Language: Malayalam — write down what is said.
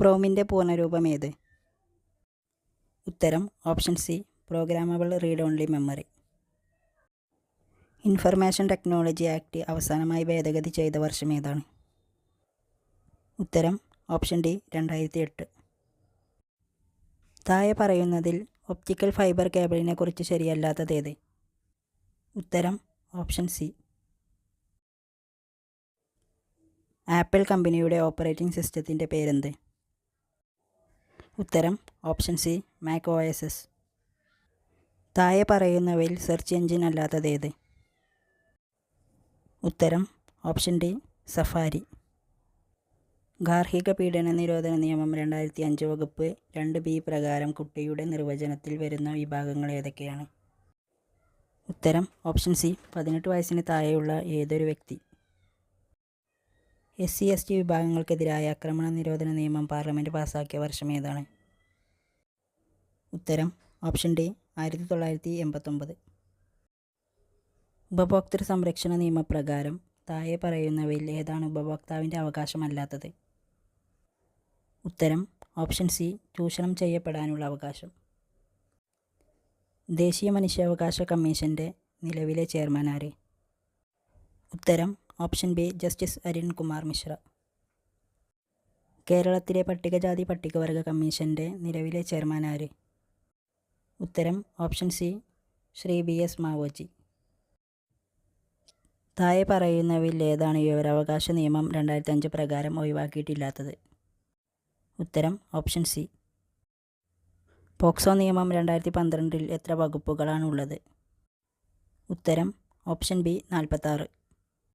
പ്രോമിന്റെ പൂർണരൂപം ഏത് ഉത്തരം option C programmable read only memory. Information technology act അവസാനമായി ഭേദഗതി ചെയ്ത വർഷം ഏതാണ്? ഉത്തരം ഓപ്ഷൻ ഡി രണ്ടായിരത്തി എട്ട് താഴെ പറയുന്നതിൽ ഒപ്റ്റിക്കൽ ഫൈബർ കേബിളിനെ കുറിച്ച് ശരിയല്ലാത്തത് ഏത്? ഉത്തരം ഓപ്ഷൻ സി. ആപ്പിൾ കമ്പനിയുടെ ഓപ്പറേറ്റിംഗ് സിസ്റ്റത്തിന്റെ പേരെന്ത്? ഉത്തരം option C Mac O S S. താഴെ പറയുന്നവയിൽ സെർച്ച് എഞ്ചിൻ ഏത്? ഉത്തരം ഓപ്ഷൻ ഡി സഫാരി. ഗാർഹിക പീഡന നിരോധന നിയമം രണ്ടായിരത്തി അഞ്ച് വകുപ്പ് രണ്ട് ബി പ്രകാരം കുട്ടിയുടെ നിർവചനത്തിൽ വരുന്ന വിഭാഗങ്ങൾ ഏതൊക്കെയാണ്? ഉത്തരം ഓപ്ഷൻ സി പതിനെട്ട് വയസ്സിന് താഴെയുള്ള ഏതൊരു വ്യക്തി? എസ് സി എസ് ടി വിഭാഗങ്ങൾക്കെതിരായ ആക്രമണ നിരോധന നിയമം പാർലമെന്റ് പാസാക്കിയ വർഷം ഏതാണ്? ഉത്തരം ഓപ്ഷൻ ഡി ആയിരത്തി തൊള്ളായിരത്തി എൺപത്തൊമ്പത് ഉപഭോക്തൃ സംരക്ഷണ നിയമപ്രകാരം താഴെ പറയുന്നവയിൽ ഏതാണ് ഉപഭോക്താവിന്റെ അവകാശമല്ലാത്തത്? ഉത്തരം ഓപ്ഷൻ സി ചൂഷണം ചെയ്യപ്പെടാനുള്ള അവകാശം. ദേശീയ മനുഷ്യാവകാശ കമ്മീഷന്റെ നിലവിലെ ചെയർമാൻ ആര്? ഉത്തരം option B justice Arun Kumar Mishra. കേരളത്തിലെ പട്ടികജാതി പട്ടികവർഗ കമ്മീഷന്റെ നിലവിലെ ചെയർമാൻ ആര്? ഉത്തരം option C Shri B S Mavoji. താഴെ പറയുന്നവയിൽ ഏതാണ് വിവരാവകാശ നിയമം രണ്ടായിരത്തി അഞ്ച് പ്രകാരം ഒഴിവാക്കിയിട്ടില്ലാത്തത്? ഉത്തരം ഓപ്ഷൻ സി. പോക്സോ നിയമം രണ്ടായിരത്തി പന്ത്രണ്ടിൽ എത്ര വകുപ്പുകളാണുള്ളത്? ഉത്തരം ഓപ്ഷൻ ബി നാൽപ്പത്താറ്